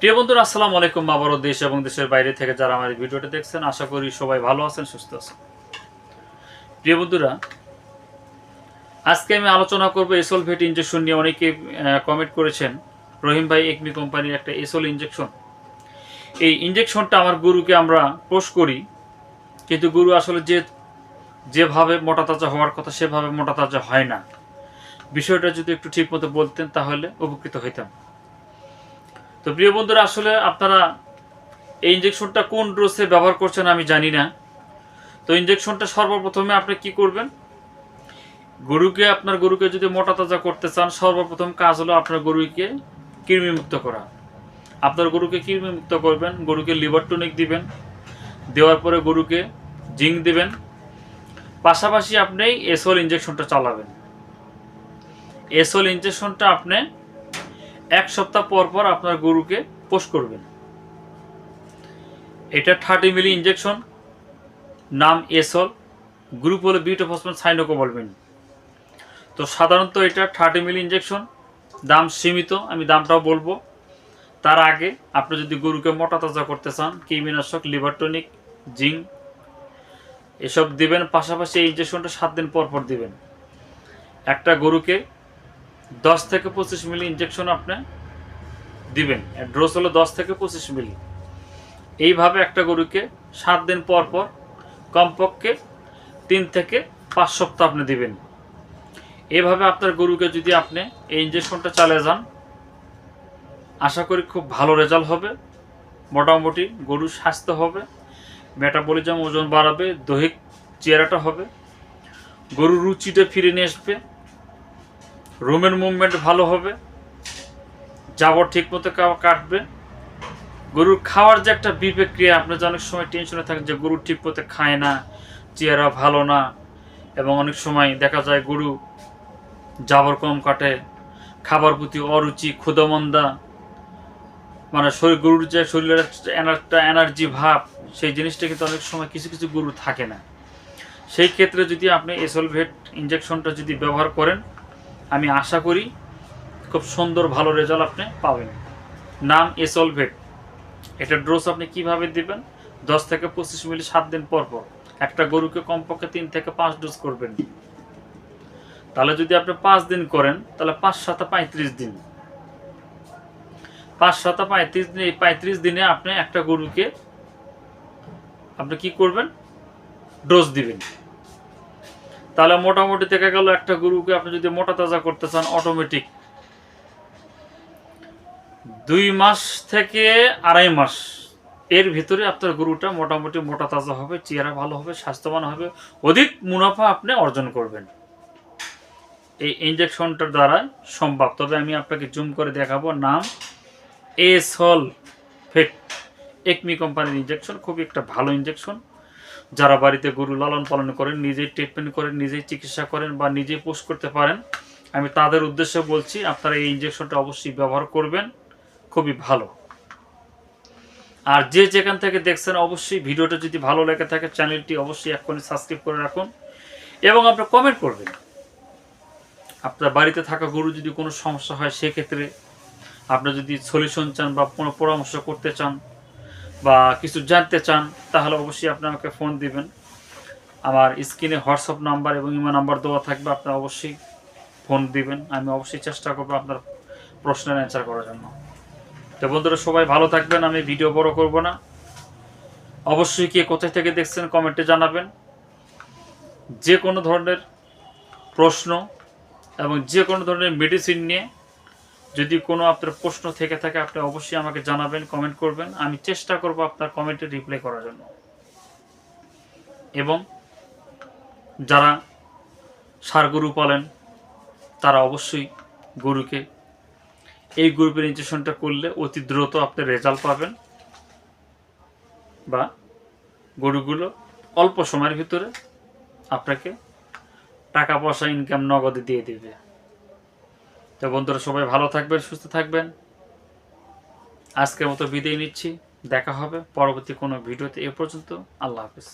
প্রিয় বন্ধুরা, আসসালামু আলাইকুম। আবারও দেশ এবং দেশের বাইরে থেকে যারা আমার ভিডিওটা দেখছেন, আশা করি সবাই ভালো আছেন, সুস্থ আছেন। প্রিয় বন্ধুরা, আজকে আমি আলোচনা করব এসোল ভেট ইঞ্জেকশন নিয়ে অনেকে কমেন্ট করেছেন, রহিম ভাই, একমি কোম্পানির একটা এসোল ইঞ্জেকশন এই ইঞ্জেকশনটা আমার গুরুকে আমরা পোষ করি, কিন্তু গুরু আসলে যে, যেভাবে মোটা তাজা হওয়ার কথা, সেভাবে মোটা তাজা হয় না। বিষয়টা যদি একটু ঠিক মতো বলতেন, তাহলে উপকৃত হইতাম। তো প্রিয় বন্ধুরা, আসলে আপনারা এই ইঞ্জেকশনটা কোন ডোজে ব্যবহার করছেন আমি জানি না। তো ইঞ্জেকশনটা সর্বপ্রথমে আপনি কি করবেন? গরুকে, আপনার গরুকে যদি মোটা তাজা করতে চান, সর্বপ্রথম কাজ হলো আপনার গরুকে কৃমিমুক্ত করা। আপনার গরুকে কৃমিমুক্ত করবেন, গরুকে লিভার টনিক দিবেন, দেওয়ার পরে গরুকে জিঙ্ক দিবেন। পাশাপাশি আপনি এসোল ইঞ্জেকশনটা চালাবেন। এসোল ইঞ্জেকশনটা আপনি এক সপ্তাহ পর পর আপনার গরুকে পোষ করবেন। এটা থার্টি মিলি ইঞ্জেকশন নাম এসল গ্রুপ হলো বিউটোফসমেন সাইনোকোবলমিন তো সাধারণত এটা থার্টি মিলি ইঞ্জেকশন দাম সীমিত, আমি দামটাও বলব। তার আগে আপনি যদি গরুকে মোটা তাজা করতে চান কৃমিনাশক লিভারটনিক জিঙ্ক, এসব দিবেন, পাশাপাশি এই ইঞ্জেকশনটা সাত দিন পর পর দিবেন। একটা গরুকে দশ থেকে পঁচিশ মিলি ইঞ্জেকশন আপনি দিবেন। ডোজ হলো দশ থেকে পঁচিশ মিলি। এইভাবে একটা গরুকে সাত দিন পর পর কমপক্ষে তিন থেকে পাঁচ সপ্তাহ আপনি দিবেন। এভাবে আপনার গরুকে যদি আপনি এই ইঞ্জেকশনটা চালিয়ে যান, আশা করি খুব ভালো রেজাল্ট হবে। মোটামুটি গরুর স্বাস্থ্য হবে মেটাবলিজম ওজন বাড়াবে, দৈহিক চেহারাটা হবে। গরুর রুচিটা ফিরে নিয়ে আসবে। রুমের মুভমেন্ট ভালো হবে জাবর ঠিক মতো কাটবে। গরুর খাওয়ার যে একটা বিবেক ক্রিয়া আপনি যে অনেক সময় টেনশনে থাকেন যে গরু ঠিক মতো খায় না, চেহারা ভালো না, এবং অনেক সময় দেখা যায় গরু জাবর কম কাটে, খাবার প্রতি অরুচি ক্ষুদমন্দা মানে শরীর গরুর যে শরীরের একটা এনার্জি ভাব, সেই জিনিসটা কিন্তু অনেক সময় কিছু কিছু গরু থাকে না। সেই ক্ষেত্রে যদি আপনি এসলভেট ইঞ্জেকশনটা যদি ব্যবহার করেন আমি আশা করি খুব সুন্দর ভালো রেজাল্ট আপনি পাবেন। নাম এসলভেট এটা ডোজ আপনি কীভাবে দিবেন? দশ থেকে পঁচিশ মিলি সাত দিন পর পর। একটা গরুকে কমপক্ষে তিন থেকে পাঁচ ডোজ করবেন। তাহলে যদি আপনি পাঁচ দিন করেন, তাহলে পাঁচ সাথে পঁয়ত্রিশ দিন। পাঁচ সাথে পঁয়ত্রিশ দিন, এই পঁয়ত্রিশ দিনে আপনি একটা গরুকে আপনি কি করবেন? ডোজ দিবেন। তাহলে মোটামুটি থেকে গেল একটা গরুকে আপনি যদি মোটা তাজা করতে চান অটোমেটিক দুই মাস থেকে আড়াই মাস। এর ভিতরে আপনার গরুটা মোটামুটি মোটা তাজা হবে, চেহারা ভালো হবে, স্বাস্থ্যবান হবে, অধিক মুনাফা আপনি অর্জন করবেন। এই ইঞ্জেকশনটার দ্বারা সম্ভব। তবে আমি আপনাকে জুম করে দেখাবো নাম। এসল ফেট। একমি কোম্পানির ইঞ্জেকশন খুবই একটা ভালো ইঞ্জেকশন যারা বাড়িতে গরু লালন পালন করেন, নিজেই ট্রিটমেন্ট করেন, নিজেই চিকিৎসা করেন বা নিজেই পোষ করতে পারেন, আমি তাদের উদ্দেশ্যে বলছি, আপনারা এই ইঞ্জেকশনটা অবশ্যই ব্যবহার করবেন, খুবই ভালো। আর যে যেখান থেকে দেখছেন, অবশ্যই ভিডিওটা যদি ভালো লেগে থাকে, চ্যানেলটি অবশ্যই এক্ষুনি সাবস্ক্রাইব করে রাখুন এবং আপনার কমেন্ট করবেন। আপনার বাড়িতে থাকা গরু যদি কোনো সমস্যা হয়, সেক্ষেত্রে আপনি যদি সলিউশন চান বা কোনো পরামর্শ করতে চান বা কিছু জানতে চান, তাহলে অবশ্যই আপনি আমাকে ফোন দিবেন। আমার স্ক্রিনে হোয়াটসঅ্যাপ নাম্বার এবং ইমো নাম্বার দেওয়া থাকবে, আপনি অবশ্যই ফোন দিবেন। আমি অবশ্যই চেষ্টা করব আপনার প্রশ্নের অ্যান্সার করার জন্য। তো বন্ধুরা, সবাই ভালো থাকবেন, আমি ভিডিও বড় করব না। অবশ্যই কে কোথায় থেকে দেখছেন কমেন্টে জানাবেন। যে কোনো ধরনের প্রশ্ন এবং যে কোনো ধরনের মেডিসিন নিয়ে যদি কোনো আপনার প্রশ্ন থেকে থাকে, আপনি অবশ্যই আমাকে জানাবেন কমেন্ট করবেন। আমি চেষ্টা করব আপনার কমেন্টে রিপ্লাই করার জন্য। এবং যারা সার গরু পালেন, তারা অবশ্যই গরুকে এই গ্রুপের ইঞ্জেকশনটা করলে অতি দ্রুত আপনি রেজাল্ট পাবেন বা গরুগুলো অল্প সময়ের ভিতরে আপনাকে টাকা পয়সা ইনকাম নগদে দিয়ে দিবে। তো বন্ধুরা, সবাই ভালো থাকবেন, সুস্থ থাকবেন। আজকের মতো বিদায় নিচ্ছি। দেখা হবে পরবর্তী কোনো ভিডিওতে। এ পর্যন্ত আল্লাহ হাফিজ।